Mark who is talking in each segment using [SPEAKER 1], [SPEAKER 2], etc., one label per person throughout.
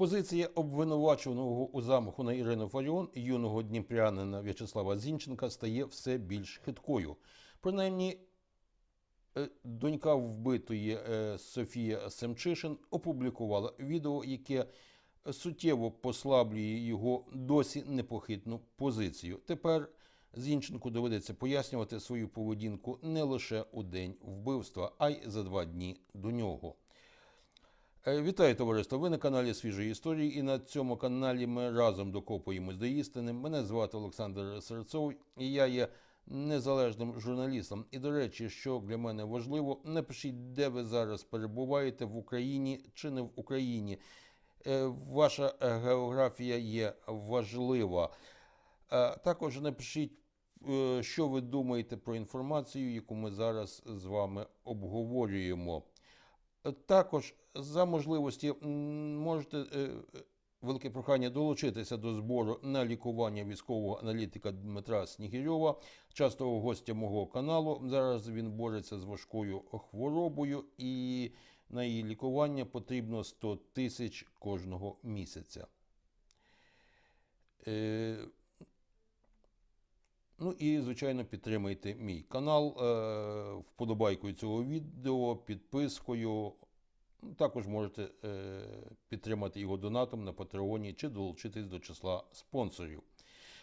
[SPEAKER 1] Позиція обвинувачуваного у замаху на Ірину Фаріон юного дніпрянина В'ячеслава Зінченка стає все більш хиткою. Принаймні, е, донька вбитої е, Софія Семчишин опублікувала відео, яке суттєво послаблює його досі непохитну позицію. Тепер Зінченку доведеться пояснювати свою поведінку не лише у день вбивства, а й за два дні до нього. Е, Вітаю, товариство! Ви на каналі Свіжої історії, і на цьому каналі ми разом докопуємось до істини. Мене звати Олександр Серцов, і я є незалежним журналістом. І до речі, що для мене важливо, напишіть, де ви зараз перебуваєте в Україні чи не в Україні. Е, Ваша географія є важлива. Е, Також напишіть, що ви думаєте про інформацію, яку ми зараз з вами обговорюємо. Е, Також за можливості можете е, е, велике прохання долучитися до збору на лікування військового аналітика Дмитра Снігирьова, частого гостя мого каналу. Зараз він бореться з важкою хворобою, і на її лікування потрібно 100 тисяч кожного місяця. Ну і, звичайно, підтримайте мій канал е, вподобайкою цього відео, підпискою. Також можете е, підтримати його донатом на Патреоні чи долучитись до числа спонсорів.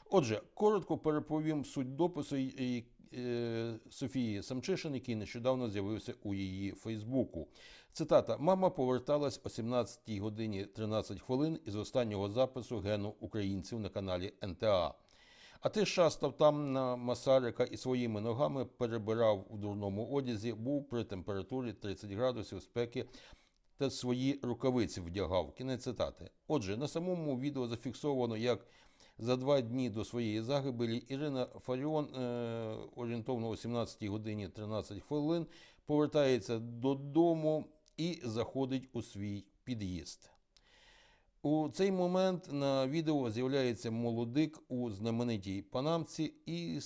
[SPEAKER 1] Отже, коротко переповім суть допису е, Софії Самчишин, який нещодавно з'явився у її Фейсбуку. Цитата: Мама поверталась о 17 годині 13 хвилин із останнього запису гену українців на каналі НТА. А ти шастав там на Масарика і своїми ногами перебирав у дурному одязі, був при температурі 30 градусів спеки та свої рукавиці вдягав. Кінець цитати. Отже, на самому відео зафіксовано, як за два дні до своєї загибелі Ірина Фаріон е, орієнтовно о 17 годині 13 хвилин повертається додому і заходить у свій під'їзд. У цей момент на відео з'являється молодик у знаменитій панамці і,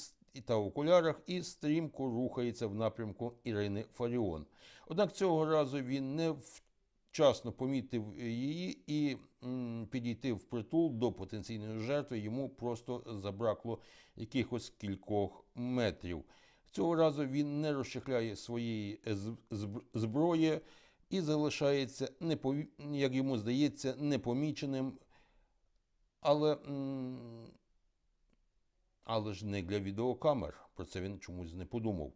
[SPEAKER 1] та окулярах і стрімко рухається в напрямку Ірини Фаріон. Однак цього разу він не вчасно помітив її і підійти впритул до потенційної жертви йому просто забракло якихось кількох метрів. Цього разу він не розчехляє своєї зброї і залишається, як йому здається, непоміченим, але, але ж не для відеокамер. Про це він чомусь не подумав.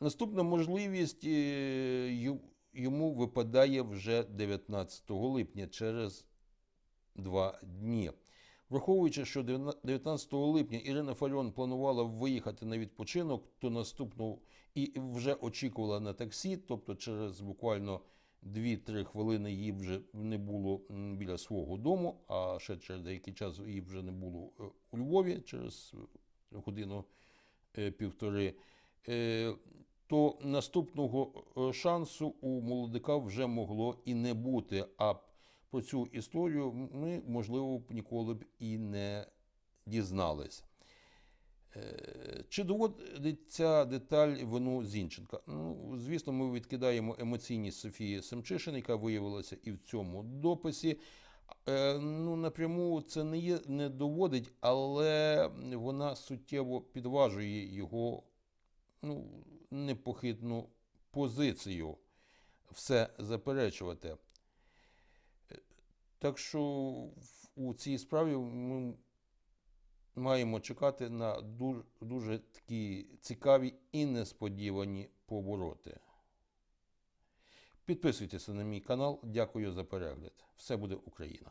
[SPEAKER 1] Наступна можливість е, йому випадає вже 19 липня через два дні. Враховуючи, що 19 липня Ірина Фаріон планувала виїхати на відпочинок, то наступну і вже очікувала на таксі, тобто через буквально 2-3 хвилини її вже не було біля свого дому, а ще через деякий час її вже не було е, у Львові через е, годину е, То наступного шансу у молодика вже могло і не бути. А про цю історію ми, можливо, б ніколи б і не дізнались. Е, Чи доводить ця деталь вину Зінченка? Ну, звісно, ми відкидаємо емоційність Софії Семчишин, яка виявилася і в цьому дописі. Е, Ну, напряму це не є, не доводить, але вона суттєво підважує його ну, непохитну позицію все заперечувати. Е, Так що у цій справі ми маємо чекати на дуже, дуже такі цікаві і несподівані повороти. Підписуйтеся на мій канал. Дякую за перегляд. Все буде Україна!